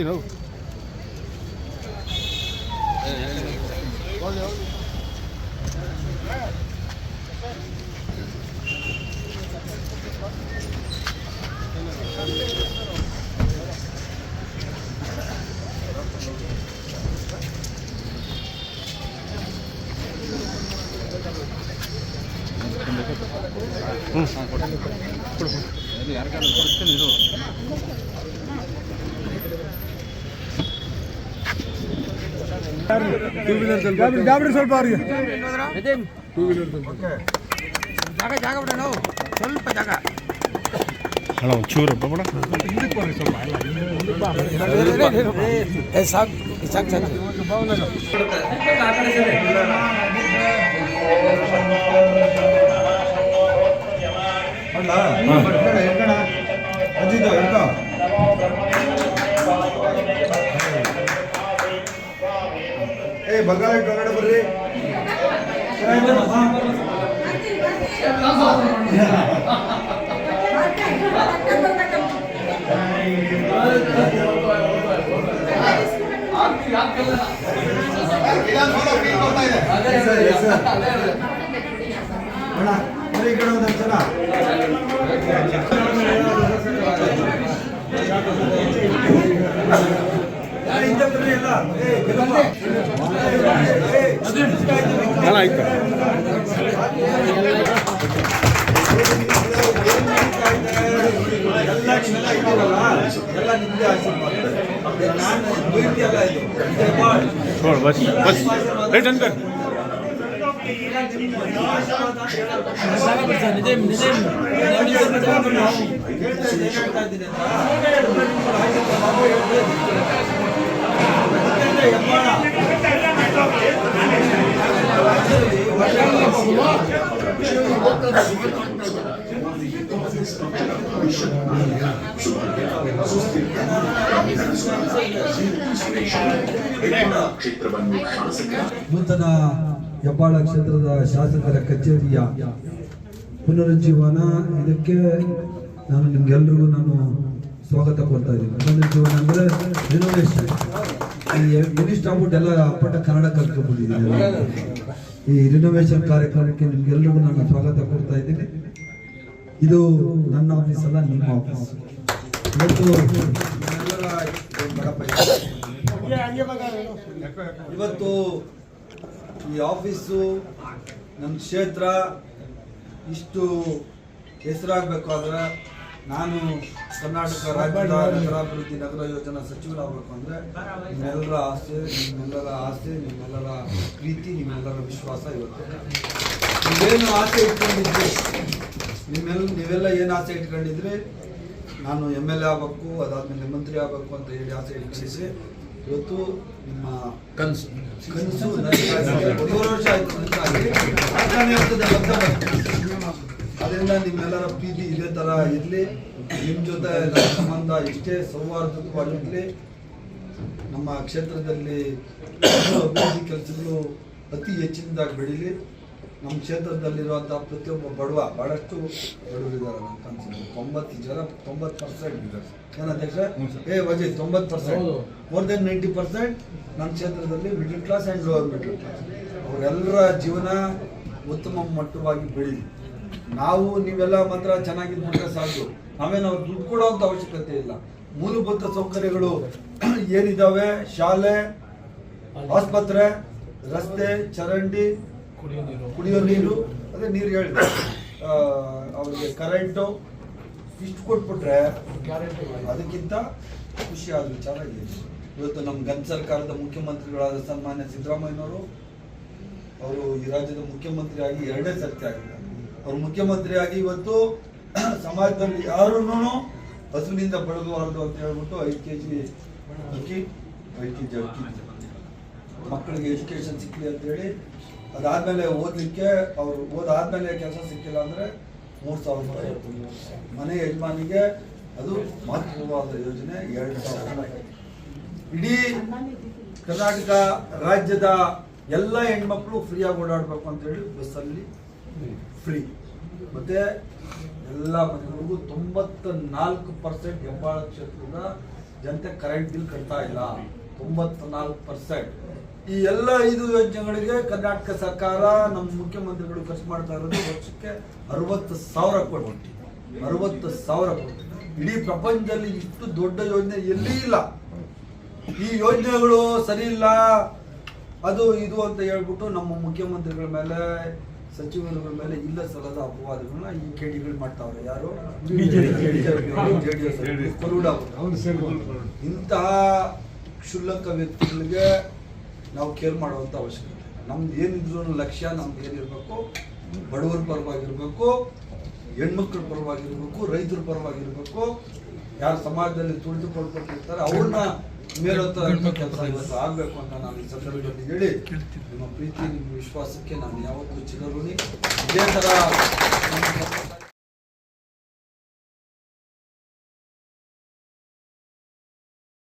ನಾವು ಗಾಬರಿ ಸ್ವಲ್ಪ ಅವ್ರಿಗೆ. ಜಾಗ ಜಾಗ ಬಿಡ ನಾವು. ಸ್ವಲ್ಪ ಜಾಗ. ಅಣ್ಣ ಒಂಚೂರು ಬೇಡ ಏ ಸಾಕು ಸಾಕು ಸಾಕು. ಹಿಡ್ಕೊ ಏ ಬಗ್ಗಾಲ ಇಟ್ಟು ಹೊರಗಡೆ ಬರ್ರಿ. Sir, Kannada sir. ಬರ್ರಿ ಎಲ್ಲ ಏ, ಗೆಲ್ಲಮ್ಮ. ಏ, ಏ, ಅಣ್ಣ ಆಯ್ತು ಎಲ್ಲ ನಿಮ್ಮೆಲ್ಲ ಇದ್ದೀರಲ್ಲ, ಎಲ್ಲ ನಿಮ್ದೇ ಆಶೀರ್ವಾದ. ನಾನು ಪ್ರೀತಿ ಎಲ್ಲ ಇದು. ಜೈ ಬಾಳ್. ನೋಡು ಬಸ್ ಬಸ್ ರೈಟ್ ಅನ್ಕರ್ ಹೇಳ್ತಾ ಇದ್ದೀನಿ, ಹೇಳ್ತಾ ಇದ್ದೀನಿ ಅಂತ. ಯಾಕಂದ್ರೆ ಹೆಬ್ಬಾಳ. ಕ್ಷೇತ್ರದ ಶಾಸಕರ ಕಚೇರಿಯ ಪುನರುಜ್ಜೀವನ. ಇದಕ್ಕೆ ನಾನು ನಿಮ್ಗೆಲ್ರಿಗೂ ನಾನು ಸ್ವಾಗತ ಕೊಡ್ತಾ ಇದ್ದೀನಿ. ಪುನರುಜ್ಜೀವನ ಅಂದ್ರೆ ರಿನೋವೇಷನ್ ಈ ಮಿನಿಸ್ಟ್ ಆಗ್ಬಿಟ್ಟು ಎಲ್ಲ ಅಪ್ಪಟ ಕನ್ನಡ ಕಲ್ತ್ಕೊಂಡ್ಬಿಟ್ಟಿದ್ದೀನಿ ಈ ರಿನೋವೇಷನ್ ಕಾರ್ಯಕ್ರಮಕ್ಕೆ ನಿಮ್ಗೆಲ್ರಿಗೂ ನಾನು ಸ್ವಾಗತ ಕೊಡ್ತಾ ಇದ್ದೀನಿ. ಇದು ನನ್ನ ಆಫೀಸ್ ಅಲ್ಲ, ನಿಮ್ಮ ಆಫೀಸ್ ಇವತ್ತು ಇವತ್ತು ಈ ಆಫೀಸು ನಮ್ಮ ಕ್ಷೇತ್ರ, ಇಷ್ಟು ಹೆಸರಾಗಬೇಕು ಅಂದ್ರೆ ನಾನು ಕರ್ನಾಟಕ ರಾಜ್ಯದ ನಗರಾಭಿವೃದ್ಧಿ ನಗರ ಯೋಜನಾ ಸಚಿವರಾಗಬೇಕು ಅಂದರೆ ನಿಮ್ಮೆಲ್ಲರ ಆಸೆ ನಿಮ್ಮೆಲ್ಲರ ಆಸೆ, ನಿಮ್ಮೆಲ್ಲರ ಪ್ರೀತಿ, ನಿಮ್ಮೆಲ್ಲರ ವಿಶ್ವಾಸ ಇವತ್ತು. ನೀವೇನು ಆಸೆ ಇಟ್ಕೊಂಡಿದ್ರಿ? ನಿಮ್ಮೆಲ್ಲ ನೀವೆಲ್ಲ ಏನು ಆಸೆ ಇಟ್ಕೊಂಡಿದ್ರಿ? ನಾನು ಎಂ ಎಲ್ ಎ ಆಗಬೇಕು, ಅದಾದ್ಮೇಲೆ ಮಂತ್ರಿ ಆಗಬೇಕು ಅಂತ ಹೇಳಿ ಆಸೆ ಇಟ್ಕೊಂಡಿದ್ರಿ. ಇವತ್ತು ನಿಮ್ಮ ಕನಸು ಕನಸು ಮೂರು ವರ್ಷ ಆಯ್ತು. ಅದರಿಂದ ನಿಮ್ಮೆಲ್ಲರ ಪ್ರೀತಿ ಇದೇ ತರ ಇರಲಿ. ನಿಮ್ಮ ಜೊತೆ ಸಂಬಂಧ ಇಷ್ಟೇ ಸೌಹಾರ್ದವಾಗಿರಲಿ ನಮ್ಮ ಕ್ಷೇತ್ರದಲ್ಲಿ ಅಭಿವೃದ್ಧಿ ಕೆಲಸಗಳು ಅತಿ ಹೆಚ್ಚಿನದಾಗಿ ಬೆಳೀಲಿ. ನಮ್ಮ ಕ್ಷೇತ್ರದಲ್ಲಿರುವಂಥ ಪ್ರತಿಯೊಬ್ಬ ಬಡವ ಬಹಳಷ್ಟು ಬಡವರಿದ್ದಾರೆ ನನ್ನ ಕನಸಿನಲ್ಲಿ ತೊಂಬತ್ತು ಜನ ತೊಂಬತ್ತು ಪರ್ಸೆಂಟ್ ಇದೆ ಅಧ್ಯಕ್ಷ? ಏ ವಜಯ್ ತೊಂಬತ್ತು percent more than ninety percent ನಮ್ಮ ಕ್ಷೇತ್ರದಲ್ಲಿ middle class and lower middle class ಅವರೆಲ್ಲರ ಜೀವನ ಉತ್ತಮ ಮಟ್ಟವಾಗಿ ಬೆಳೀಲಿ ನಾವು ನೀವೆಲ್ಲ ಮಾತ್ರ ಚೆನ್ನಾಗಿದ್ಬಿಟ್ರೆ ಸಾಕು. ನಾವೇನು ನಾವು ದುಡ್ಡು ಕೊಡೋವಂಥ ಅವಶ್ಯಕತೆ ಇಲ್ಲ. ಮೂಲಭೂತ ಸೌಕರ್ಯಗಳು ಏನಿದಾವೆ? ಶಾಲೆ ಆಸ್ಪತ್ರೆ ರಸ್ತೆ ಚರಂಡಿ ಕುಡಿಯೋ ನೀರು. ಅದೇ ನೀರು ಹೇಳಿದೆ ಅವರಿಗೆ ಕರೆಂಟು ಇಷ್ಟು ಕೊಟ್ಬಿಟ್ರೆ ಅದಕ್ಕಿಂತ ಖುಷಿಯಾದ ವಿಚಾರ ಇದೆ. ಇವತ್ತು ನಮ್ಮ ಗನ್ ಸರ್ಕಾರದ ಮುಖ್ಯಮಂತ್ರಿಗಳಾದ ಸನ್ಮಾನ್ಯ ಸಿದ್ದರಾಮಯ್ಯನವರು ಅವರು ಈ ರಾಜ್ಯದ ಮುಖ್ಯಮಂತ್ರಿಯಾಗಿ ಎರಡನೇ ಸರ್ತಿ ಆಗಿದ್ದಾರೆ. ಅವರು ಮುಖ್ಯಮಂತ್ರಿಯಾಗಿ ಇವತ್ತು ಸಮಾಜದಲ್ಲಿ ಯಾರೂ ಹಸುವಿನಿಂದ ಬಳಗಬಾರದು ಅಂತ ಹೇಳ್ಬಿಟ್ಟು ಐದು ಕೆ ಜಿ ಅಕ್ಕಿ ಐದು ಕೆ ಜಿ ಅಕ್ಕಿ. ಮಕ್ಕಳಿಗೆ ಎಜುಕೇಶನ್ ಸಿಕ್ಕಲಿ ಅಂತೇಳಿ, ಅದಾದ್ಮೇಲೆ ಓದಲಿಕ್ಕೆ ಅವರು ಓದಾದಮೇಲೆ ಕೆಲಸ ಸಿಕ್ಕಿಲ್ಲ ಅಂದ್ರೆ ಮೂರು ಸಾವಿರ ರೂಪಾಯಿ ಮನೆ ಯಜಮಾನಿಗೆ ಅದು ಮಹತ್ವವಾದ ಯೋಜನೆ ಎರಡು ಸಾವಿರ ಇಡೀ ಕರ್ನಾಟಕ ರಾಜ್ಯದ ಎಲ್ಲ ಹೆಣ್ಮಕ್ಳು ಫ್ರೀಯಾಗಿ ಓಡಾಡಬೇಕು ಅಂತೇಳಿ ಬಸ್ಸಲ್ಲಿ ಫ್ರೀ ಮತ್ತೆ ಎಲ್ಲ ಮನೆಗಳಿಗೂ ತೊಂಬತ್ತ ನಾಲ್ಕು ಪರ್ಸೆಂಟ್ ಹೆಬ್ಬಾಳ ಕ್ಷೇತ್ರದ ಜನತೆ ಕರೆಂಟ್ ಬಿಲ್ ಕಟ್ತಾ ಇಲ್ಲ. ತೊಂಬತ್ತ ನಾಲ್ಕು ಪರ್ಸೆಂಟ್ ಈ ಎಲ್ಲ ಐದು ಯೋಜನೆಗಳಿಗೆ ಕರ್ನಾಟಕ ಸರ್ಕಾರ ನಮ್ಮ ಮುಖ್ಯಮಂತ್ರಿಗಳು ಖರ್ಚು ಮಾಡ್ತಾ ಇರೋದು ವರ್ಷಕ್ಕೆ ಅರವತ್ತು ಸಾವಿರ ಕೋಟಿ. ಅರವತ್ತು ಸಾವಿರ ಕೋಟಿ. ಇಡೀ ಪ್ರಪಂಚದಲ್ಲಿ ಇಷ್ಟು ದೊಡ್ಡ ಯೋಜನೆ ಎಲ್ಲಿ ಇಲ್ಲ? ಈ ಯೋಜನೆಗಳು ಸರಿ ಇಲ್ಲ. ಅದು ಇದು ಅಂತ ಹೇಳ್ಬಿಟ್ಟು ನಮ್ಮ ಮುಖ್ಯಮಂತ್ರಿಗಳ ಮೇಲೆ ಸಚಿವರುಗಳ ಮೇಲೆ ಇಲ್ಲ ಸಲದ ಅಪವಾದಗಳನ್ನ ಈ ಕೇಡಿಗಳು ಮಾಡ್ತಾವ್ರೆ. ಯಾರು? ಜೆಡಿಎಸ್ ಇಂತಹ ಕ್ಷುಲ್ಲಕ ವ್ಯಕ್ತಿಗಳಿಗೆ ನಾವು ಕೇರ್ ಮಾಡುವಂಥ ಅವಶ್ಯಕತೆ. ನಮ್ದು ಏನಿದ್ರು ಲಕ್ಷ್ಯ ನಮ್ದು ಏನಿರಬೇಕು ಬಡವರ ಪರವಾಗಿರ್ಬೇಕು ಹೆಣ್ಮಕ್ಳ ಪರವಾಗಿರ್ಬೇಕು ರೈತರ ಪರವಾಗಿರ್ಬೇಕು ಯಾರು ಸಮಾಜದಲ್ಲಿ ತುಳಿದುಕೊಳ್ಪಟ್ಟಿರ್ತಾರೆ ಅವ್ರನ್ನ ಮೇಲೊತ್ತ ಕೆಲಸ ಇವತ್ತು ಆಗ್ಬೇಕು ಅಂತ ನಾನು ಈ ಸಂದರ್ಭದಲ್ಲಿ ಹೇಳಿ ನಿಮ್ಮ ಪ್ರೀತಿ ನಿಮ್ಮ ವಿಶ್ವಾಸಕ್ಕೆ ನಾನು ಯಾವತ್ತೂ ಚಿರಋಣಿ ಇದೇ ತರ